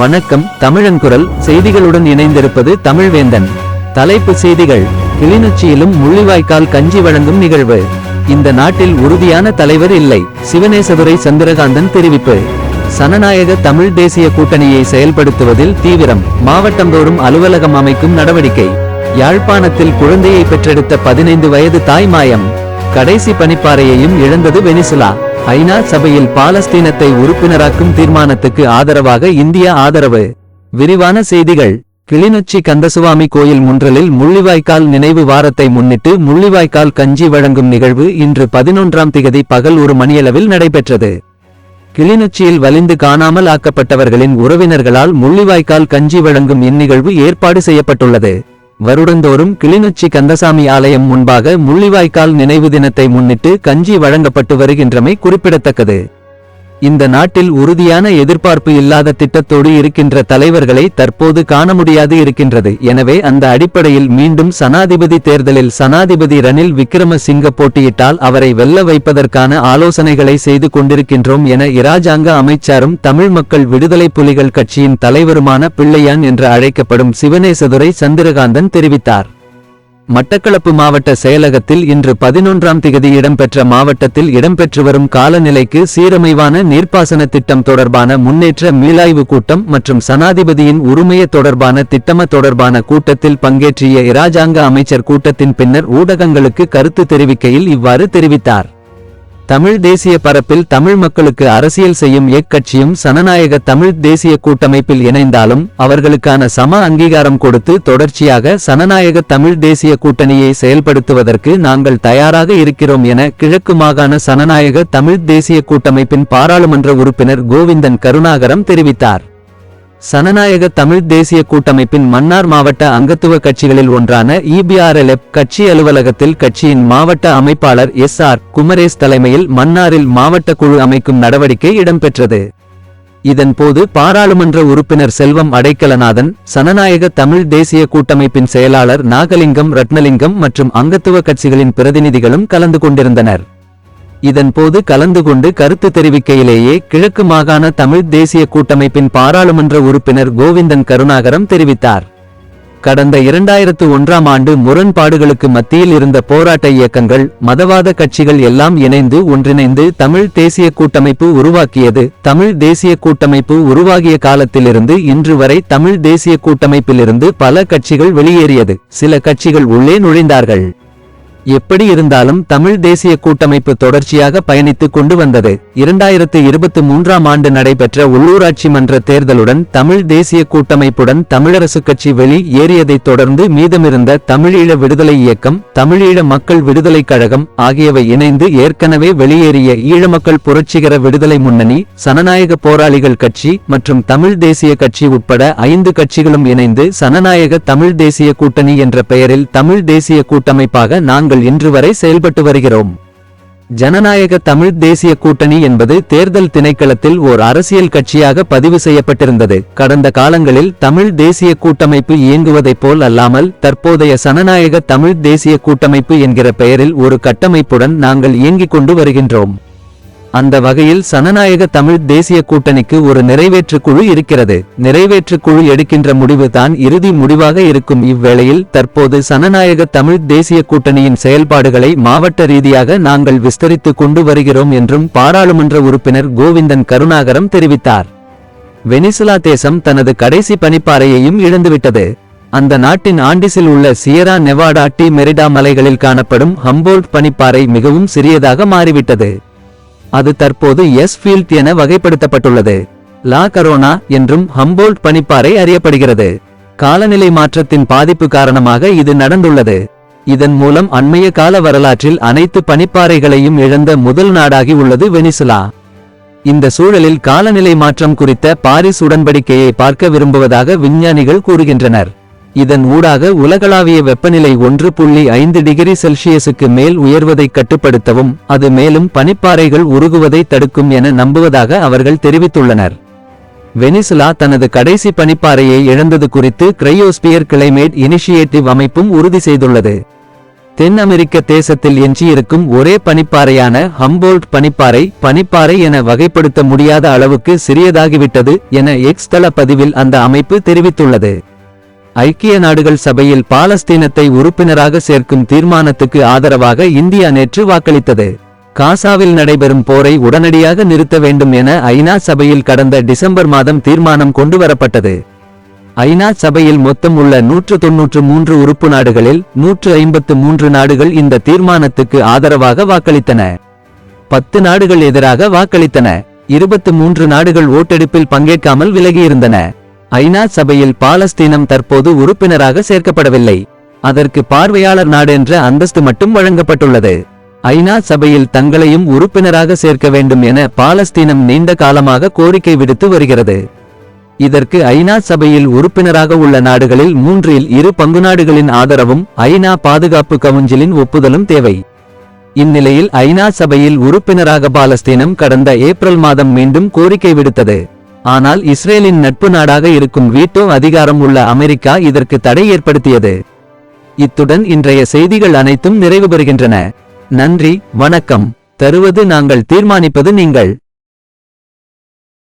வணக்கம் தமிழன் குரல். செய்திகளுடன் இணைந்திருப்பது தமிழ்வேந்தன். தலைப்பு செய்திகள். கிளிநொச்சியிலும் முள்ளிவாய்க்கால் கஞ்சி வழங்கும் நிகழ்வு. இந்த நாட்டில் உறுதியான தலைவர் இல்லை. சிவனேசதுரை சந்திரகாந்தன் தெரிவிப்பு. சனநாயக தமிழ் தேசிய கூட்டணியை செயல்படுத்துவதில் தீவிரம். மாவட்டந்தோறும் அலுவலகம் அமைக்கும் நடவடிக்கை. யாழ்ப்பாணத்தில் குழந்தையை பெற்றெடுத்த பதினைந்து வயது தாய் மாயம். கடைசி பனிப்பாறையையும் இழந்தது வெனிசுலா. ஐநா சபையில் பாலஸ்தீனத்தை உறுப்பினராக்கும் தீர்மானத்துக்கு ஆதரவாக இந்தியா ஆதரவு. விரிவான செய்திகள். கிளிநொச்சி கந்தசுவாமி கோயில் முன்றலில் முள்ளிவாய்க்கால் நினைவு வாரத்தை முன்னிட்டு முள்ளிவாய்க்கால் கஞ்சி வழங்கும் நிகழ்வு இன்று பதினொன்றாம் திகதி பகல் ஒரு மணியளவில் நடைபெற்றது. கிளிநொச்சியில் வலிந்து காணாமல் ஆக்கப்பட்டவர்களின் உறவினர்களால் முள்ளிவாய்க்கால் கஞ்சி வழங்கும் இந்நிகழ்வு ஏற்பாடு செய்யப்பட்டுள்ளது. வருடந்தோறும் கிளிநொச்சி கந்தசாமி ஆலயம் முன்பாக முள்ளிவாய்க்கால் நினைவு தினத்தை முன்னிட்டு கஞ்சி வழங்கப்பட்டு வருகின்றமை குறிப்பிடத்தக்கது. இந்த நாட்டில் உறுதியான எதிர்பார்ப்பு இல்லாத திட்டத்தோடு இருக்கின்ற தலைவர்களை தற்போது காண முடியாது இருக்கின்றது. எனவே அந்த அடிப்படையில் மீண்டும் சனாதிபதி தேர்தலில் சனாதிபதி ரணில் விக்ரமசிங்க போட்டியிட்டால் அவரை வெல்ல வைப்பதற்கான ஆலோசனைகளை செய்து கொண்டிருக்கின்றோம் என இராஜாங்க அமைச்சரும் தமிழ் மக்கள் விடுதலை புலிகள் கட்சியின் தலைவருமான பிள்ளையான் என்று அழைக்கப்படும் சிவனேசதுரை சந்திரகாந்தன் தெரிவித்தார். மட்டக்களப்பு மாவட்ட செயலகத்தில் இன்று பதினொன்றாம் திகதி இடம்பெற்ற மாவட்டத்தில் இடம்பெற்று வரும் காலநிலைக்கு சீரமைவான நீர்ப்பாசன திட்டம் தொடர்பான முன்னேற்ற மீளாய்வு கூட்டம் மற்றும் சனாதிபதியின் உரிமைய தொடர்பான திட்டம தொடர்பான கூட்டத்தில் பங்கேற்றிய இராஜாங்க அமைச்சர் கூட்டத்தின் பின்னர் ஊடகங்களுக்கு கருத்து தெரிவிக்கையில் இவ்வாறு தெரிவித்தார். தமிழ் தேசிய பரப்பில் தமிழ் மக்களுக்கு அரசியல் செய்யும் எக்கட்சியும் சனநாயக தமிழ் தேசிய கூட்டமைப்பில் இணைந்தாலும் அவர்களுக்கான சம அங்கீகாரம் கொடுத்து தொடர்ச்சியாக சனநாயக தமிழ் தேசிய கூட்டணியை செயல்படுத்துவதற்கு நாங்கள் தயாராக இருக்கிறோம் என கிழக்கு மாகாண சனநாயக தமிழ் தேசிய கூட்டமைப்பின் பாராளுமன்ற உறுப்பினர் கோவிந்தன் கருணாகரம் தெரிவித்தார். சனநாயக தமிழ் தேசிய கூட்டமைப்பின் மன்னார் மாவட்ட அங்கத்துவ கட்சிகளில் ஒன்றான இபிஆர்எல்எப் கட்சி அலுவலகத்தில் கட்சியின் மாவட்ட அமைப்பாளர் எஸ் ஆர் குமரேஸ் தலைமையில் மன்னாரில் மாவட்ட குழு அமைக்கும் நடவடிக்கை இடம்பெற்றது. இதன்போது பாராளுமன்ற உறுப்பினர் செல்வம் அடைக்கலநாதன் சனநாயக தமிழ் தேசிய கூட்டமைப்பின் செயலாளர் நாகலிங்கம் ரத்னலிங்கம் மற்றும் அங்கத்துவ கட்சிகளின் பிரதிநிதிகளும் கலந்து கொண்டிருந்தனர். இதன்போது கலந்து கொண்டு கருத்து தெரிவிக்கையிலேயே கிழக்கு மாகாண தமிழ் தேசிய கூட்டமைப்பின் பாராளுமன்ற உறுப்பினர் கோவிந்தன் கருணாகரம் தெரிவித்தார். கடந்த இரண்டாயிரத்து ஒன்றாம் ஆண்டு முரண்பாடுகளுக்கு மத்தியில் இருந்த போராட்ட இயக்கங்கள் மதவாத கட்சிகள் எல்லாம் இணைந்து ஒன்றிணைந்து தமிழ் தேசிய கூட்டமைப்பு உருவாக்கியது தமிழ் தேசிய கூட்டமைப்பு உருவாகிய காலத்திலிருந்து இன்று வரை தமிழ் தேசிய கூட்டமைப்பிலிருந்து பல கட்சிகள் வெளியேறியது. சில கட்சிகள் உள்ளே நுழைந்தார்கள். எப்படி இருந்தாலும் தமிழ் தேசிய கூட்டமைப்பு தொடர்ச்சியாக பயணித்துக் கொண்டு வந்தது. இரண்டாயிரத்து இருபத்தி மூன்றாம் ஆண்டு நடைபெற்ற உள்ளூராட்சி மன்ற தேர்தலுடன் தமிழ் தேசிய கூட்டமைப்புடன் தமிழரசு கட்சி வெளி ஏறியதைத் தொடர்ந்து மீதமிருந்த தமிழீழ விடுதலை இயக்கம் தமிழீழ மக்கள் விடுதலைக் கழகம் ஆகியவை இணைந்து ஏற்கனவே வெளியேறிய ஈழ மக்கள் புரட்சிகர விடுதலை முன்னணி சனநாயக போராளிகள் கட்சி மற்றும் தமிழ் தேசிய கட்சி உட்பட ஐந்து கட்சிகளும் இணைந்து சனநாயக தமிழ் தேசிய கூட்டணி என்ற பெயரில் தமிழ் தேசிய கூட்டமைப்பாக நாங்கள் இன்று வரை செயல்பட்டு வருகிறோம். ஜனநாயக தமிழ் தேசிய கூட்டணி என்பது தேர்தல் திணைக்களத்தில் ஓர் அரசியல் கட்சியாக பதிவு செய்யப்பட்டிருந்தது. கடந்த காலங்களில் தமிழ் தேசிய கூட்டமைப்பு இயங்குவதைப் போல் அல்லாமல் தற்போதைய சனநாயக தமிழ் தேசிய கூட்டமைப்பு என்கிற பெயரில் ஒரு கட்டமைப்புடன் நாங்கள் இயங்கிக் கொண்டு வருகின்றோம். அந்த வகையில் சனநாயக தமிழ் தேசிய கூட்டணிக்கு ஒரு நிறைவேற்று குழு இருக்கிறது. நிறைவேற்று குழு எடுக்கின்ற முடிவு தான் இறுதி முடிவாக இருக்கும். இவ்வேளையில் தற்போது சனநாயக தமிழ் தேசிய கூட்டணியின் செயல்பாடுகளை மாவட்ட ரீதியாக நாங்கள் விஸ்தரித்து கொண்டு வருகிறோம் என்றும் பாராளுமன்ற உறுப்பினர் கோவிந்தன் கருணாகரம் தெரிவித்தார். வெனிசுலா தேசம் தனது கடைசி பனிப்பாறையையும் இழந்துவிட்டது. அந்த நாட்டின் ஆண்டிஸில் உள்ள சியரா நெவாடா டி. மெரிடா மலைகளில் காணப்படும் ஹம்போல்ட் பனிப்பாறை மிகவும் சிறியதாக மாறிவிட்டது. அது தற்போது எஸ் ஃபீல்ட் என வகைப்படுத்தப்பட்டுள்ளது. லா கரோனா என்றும் ஹம்போல்ட் பனிப்பாறை அறியப்படுகிறது. காலநிலை மாற்றத்தின் பாதிப்பு காரணமாக இது நடந்துள்ளது. இதன் மூலம் அண்மைய கால வரலாற்றில் அனைத்து பனிப்பாறைகளையும் இழந்த முதல் நாடாகி உள்ளது வெனிசுலா. இந்த சூழலில் காலநிலை மாற்றம் குறித்த பாரிஸ் உடன்படிக்கையை பார்க்க விரும்புவதாக விஞ்ஞானிகள் கூறுகின்றனர். இதன் ஊடாக உலகளாவிய வெப்பநிலை ஒன்று புள்ளி ஐந்து டிகிரி செல்சியஸுக்கு மேல் உயர்வதை கட்டுப்படுத்தவும் அது மேலும் பனிப்பாறைகள் உருகுவதை தடுக்கும் என நம்புவதாக அவர்கள் தெரிவித்துள்ளனர். வெனிசுலா தனது கடைசி பனிப்பாறையை இழந்தது குறித்து கிரையோஸ்பியர் கிளைமேட் இனிஷியேட்டிவ் அமைப்பும் உறுதி செய்துள்ளது. தென் அமெரிக்க தேசத்தில் எஞ்சியிருக்கும் ஒரே பனிப்பாறையான ஹம்போல்ட் பனிப்பாறை பனிப்பாறை என வகைப்படுத்த முடியாத அளவுக்கு சிறியதாகிவிட்டது என எக்ஸ் தள பதிவில் அந்த அமைப்பு தெரிவித்துள்ளது. ஐக்கிய நாடுகள் சபையில் பாலஸ்தீனத்தை உறுப்பினராக சேர்க்கும் தீர்மானத்துக்கு ஆதரவாக இந்தியா நேற்று வாக்களித்தது. காசாவில் நடைபெறும் போரை உடனடியாக நிறுத்த வேண்டும் என ஐநா சபையில் கடந்த டிசம்பர் மாதம் தீர்மானம் கொண்டுவரப்பட்டது. ஐநா சபையில் மொத்தம் உள்ள நூற்று தொன்னூற்று மூன்று உறுப்பு நாடுகளில் நூற்று ஐம்பத்து மூன்று நாடுகள் இந்த தீர்மானத்துக்கு ஆதரவாக வாக்களித்தன. பத்து நாடுகள் எதிராக வாக்களித்தன. இருபத்து மூன்று நாடுகள் ஓட்டெடுப்பில் பங்கேற்காமல் விலகியிருந்தன. ஐநா சபையில் பாலஸ்தீனம் தற்போது உறுப்பினராக சேர்க்கப்படவில்லை. அதற்கு பார்வையாளர் நாடு என்ற அந்தஸ்து மட்டும் வழங்கப்பட்டுள்ளது. ஐநா சபையில் தங்களையும் உறுப்பினராக சேர்க்க வேண்டும் என பாலஸ்தீனம் நீண்ட காலமாக கோரிக்கை விடுத்து வருகிறது. இதற்கு ஐநா சபையில் உறுப்பினராக உள்ள நாடுகளில் மூன்றில் இரு பங்கு நாடுகளின் ஆதரவும் ஐநா பாதுகாப்பு கவுன்சிலின் ஒப்புதலும் தேவை. இந்நிலையில் ஐநா சபையில் உறுப்பினராக பாலஸ்தீனம் கடந்த ஏப்ரல் மாதம் மீண்டும் கோரிக்கை விடுத்தது. ஆனால் இஸ்ரேலின் நட்பு நாடாக இருக்கும் வீட்டோ அதிகாரம் உள்ள அமெரிக்கா இதற்கு தடை ஏற்படுத்தியது. இத்துடன் இன்றைய செய்திகள் அனைத்தும் நிறைவு பெறுகின்றன நன்றி வணக்கம். தருவது நாங்கள் தீர்மானிப்பது நீங்கள்.